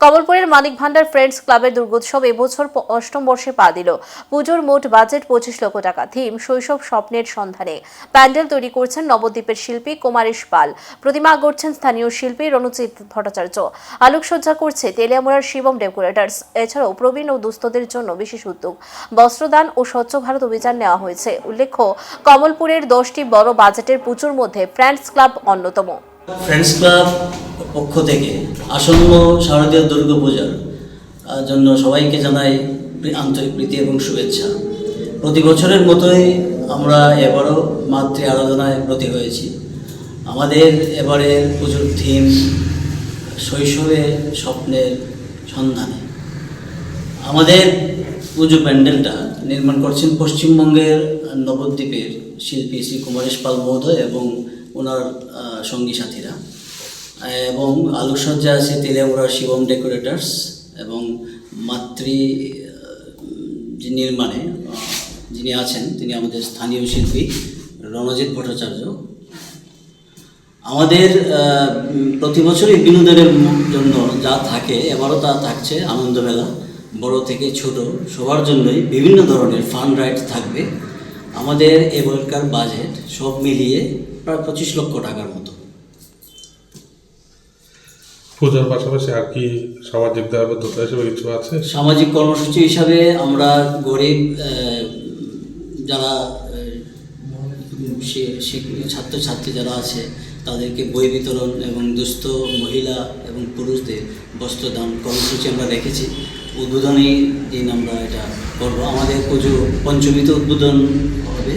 কমলপুরের মানিক ভান্ডার friends ক্লাবের দুর্গোৎসব এবছর অষ্টম বর্ষে পা দিল। পুজোর মোট বাজেট পঁচিশ লক্ষ টাকা। থিম, শৈশব স্বপ্নের সন্ধানে। প্যান্ডেল তৈরি করছেন নবদ্বীপের শিল্পী কুমারেশ পাল। প্রতিমা গড়ছেন স্থানীয় শিল্পী রণজিৎ ভট্টাচার্য। আলোকসজ্জা করছে তেলিয়ামুড়ার শিবম ডেকোরেটার্স। এছাড়াও প্রবীণ ও দুস্থদের জন্য বিশেষ উদ্যোগ। বস্ত্রদান ও স্বচ্ছ ভারত অভিযান নেওয়া হয়েছে। উল্লেখ্য, কমলপুরের দশটি বড় বাজেটের পুজোর মধ্যে ফ্রেন্ডস ক্লাব অন্যতম। ফ্রেন্ডস ক্লাব পক্ষ থেকে আসন্ন শারদীয় দুর্গাপূজার জন্য সবাইকে জানাই আন্তরিক প্রীতি এবং শুভেচ্ছা। প্রতি বছরের মতোই আমরা এবারও মাতৃ আরাধনায় ব্রতী হয়েছি। আমাদের এবারের পুজোর থিম শৈশবে স্বপ্নের সন্ধানে। আমাদের পুজো প্যান্ডেলটা নির্মাণ করছেন পশ্চিমবঙ্গের নবদ্বীপের শিল্পী শ্রী কুমারেশ পাল মহোদয় এবং ওনার সঙ্গী সাথীরা। এবং আলোকসজ্জা আছে তেলিয়ামুড়ার শিবম ডেকোরেটার্স এবং মাতৃ নির্মাণে যিনি আছেন, তিনি আমাদের স্থানীয় শিল্পী রণজিৎ ভট্টাচার্য। আমাদের প্রতি বছরই বিনোদনের জন্য যা থাকে, এবারও তা থাকছে, আনন্দমেলা, বড় থেকে ছোট, সবার জন্যই বিভিন্ন ধরনের ফান রাইড থাকবে। আমাদের এবারকার বাজেট সব মিলিয়ে প্রায় পঁচিশ লক্ষ টাকার মতো। পুজোর পাশাপাশি আর কি সামাজিক দায়বদ্ধতা হিসেবে কিছু আছে? সামাজিক কর্মসূচি হিসাবে আমরা গরিব যারা ছাত্রছাত্রী যারা আছে তাদেরকে বই বিতরণ এবং দুস্থ মহিলা এবং পুরুষদের বস্ত্র দান কর্মসূচি আমরা রেখেছি। উদ্বোধনী দিন আমরা এটা করব। আমাদের পুজো পঞ্চমীতে উদ্বোধন হবে।